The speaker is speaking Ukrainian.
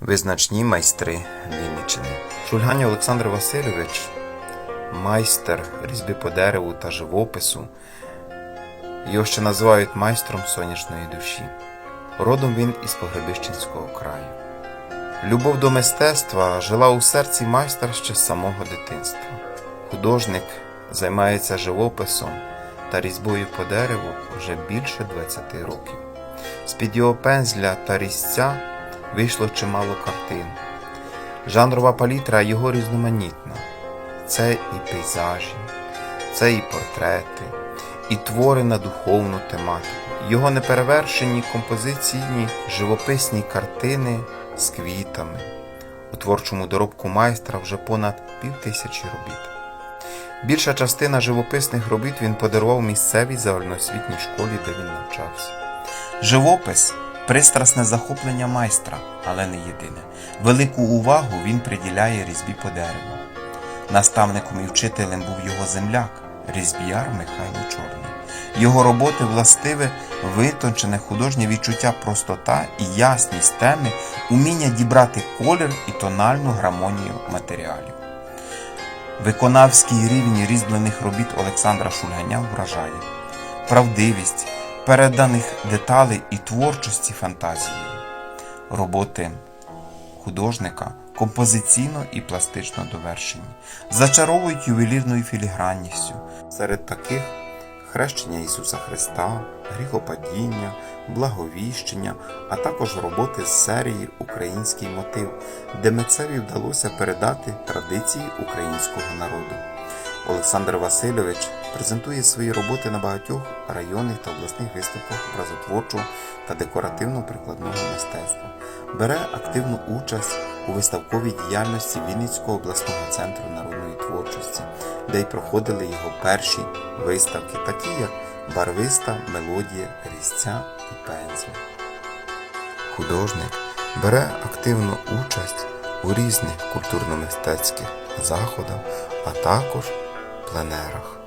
Визначні майстри Вінниччини. Шульганя Олександр Васильович, майстер різьби по дереву та живопису. Його ще називають майстром сонячної душі. Родом він із Погребищенського краю. Любов до мистецтва жила у серці майстра ще з самого дитинства. Художник займається живописом та різьбою по дереву вже більше 20 років. З-під його пензля та різця вийшло чимало картин. Жанрова палітра його різноманітна. Це і пейзажі, це і портрети, і твори на духовну тематику. Його неперевершені композиційні живописні картини з квітами. У творчому доробку майстра вже понад півтисячі робіт. Більша частина живописних робіт він подарував місцевій загальноосвітній школі, де він навчався. Живопис пристрасне захоплення майстра, але не єдине. Велику увагу він приділяє різьбі по дереву. Наставником і вчителем був його земляк, різьбіяр Михайло Чорний. Його роботи властиве витончене художнє відчуття простота і ясність теми, уміння дібрати колір і тональну гармонію матеріалів. Виконавський рівень різьблених робіт Олександра Шульганя вражає правдивість переданих деталей і творчості фантазії. Роботи художника композиційно і пластично довершені, зачаровують ювелірною філігранністю. Серед таких хрещення Ісуса Христа, гріхопадіння, благовіщення, а також роботи з серії Український мотив, де митцеві вдалося передати традиції українського народу. Олександр Васильович презентує свої роботи на багатьох районних та обласних виставках образотворчого та декоративно-прикладного мистецтва. Бере активну участь у виставковій діяльності Вінницького обласного центру народної творчості, де й проходили його перші виставки, такі як барвиста мелодія різця і пензля. Художник бере активну участь у різних культурно-мистецьких заходах, а також пленерах.